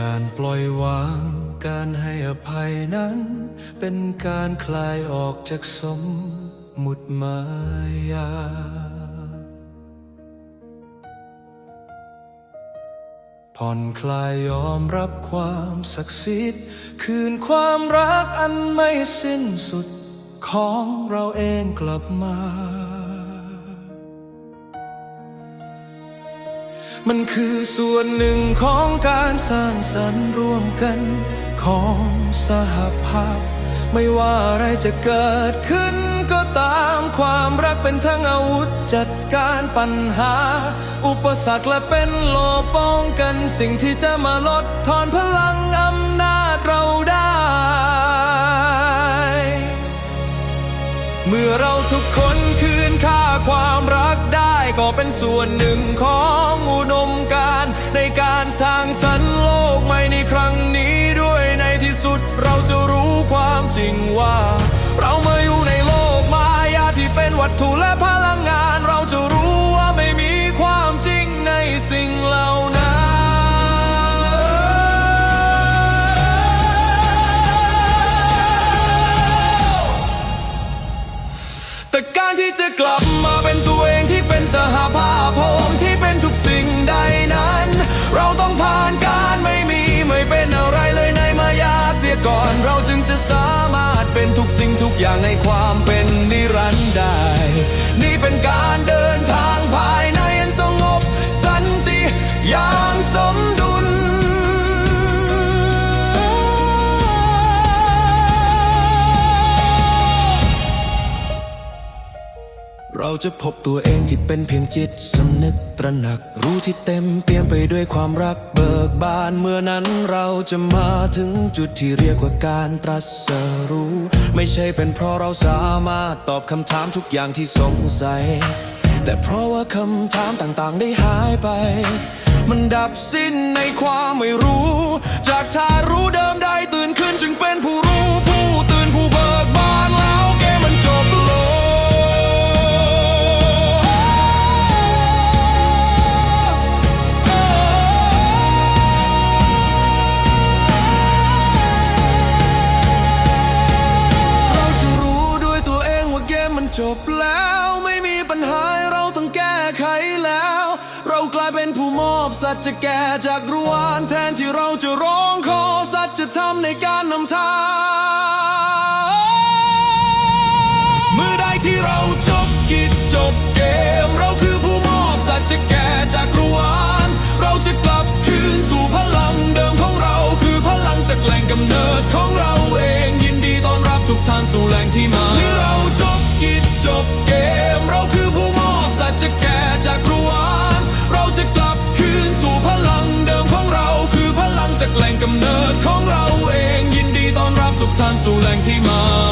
การปล่อยวาง การให้อภัยนั้น เป็นการคลายออกจากสมมุติมายาผ่อนคลายยอมรับความศักดิ์สิทธิ์คืนความรักอันไม่สิ้นสุดของเราเองกลับมา มันคือส่วนหนึ่งของการสร้างสรรค์ร่วมกันของสหภาพ ไม่ว่าอะไรจะเกิดขึ้นก็ตามความรักเป็นทั้งอาวุธจัดการปัญหา อุปสรรคและเป็นโลป้องกันสิ่งที่จะมาลดทอนพลังอำนาจเราได้ เมื่อเราทุกคนคืนค่าความรักได้ ก็เป็นส่วนหนึ่งของอุดมการณ์ในการสร้างสรรค์โลกใหม่ในครั้งนี้ด้วยในที่สุดเราจะรู้ความจริงว่า เรามาอยู่ในโลกมายาที่เป็นวัตถุและพลังงาน เราจะรู้ว่าไม่มีความจริงในสิ่งเหล่านั้นแต่การที่จะกลับมาเป็นตัวเองที่เป็น สหภาพผมที่เป็นทุกสิ่งใดนั้น เราต้องผ่านการไม่มีไม่เป็นอะไรเลยในมายาเสียก่อน เราจึงจะสามารถเป็นทุกสิ่งทุกอย่างในความเป็นนิรันดร์ได้ จะพบตัวเองที่เป็นเพียงจิตสำนึกตระหนัก รู้ที่เต็มเปี่ยมไปด้วยความรักเบิกบานเมื่อนั้นเราจะมาถึงจุดที่เรียกว่าการตรัสรู้ ไม่ใช่เป็นเพราะเราสามารถตอบคำถามทุกอย่างที่สงสัย แต่เพราะว่าคำถามต่างๆได้หายไป มันดับสิ้นในความไม่รู้ จากทารู้เดิมได้ตื่ จบแล้วไม่มีปัญหาเราต้องแก้ไขแล้ว เรากลายเป็นผู้มอบสัจจะแก่จากรวานแทนที่เราจะร้องขอสัจจะทำในการนำทางเมื่อใดที่เราจบกิจจบเกม เราคือผู้มอบสัจจะแก่จาก ต้อนรับทุกท่านสู่แหล่งที่มา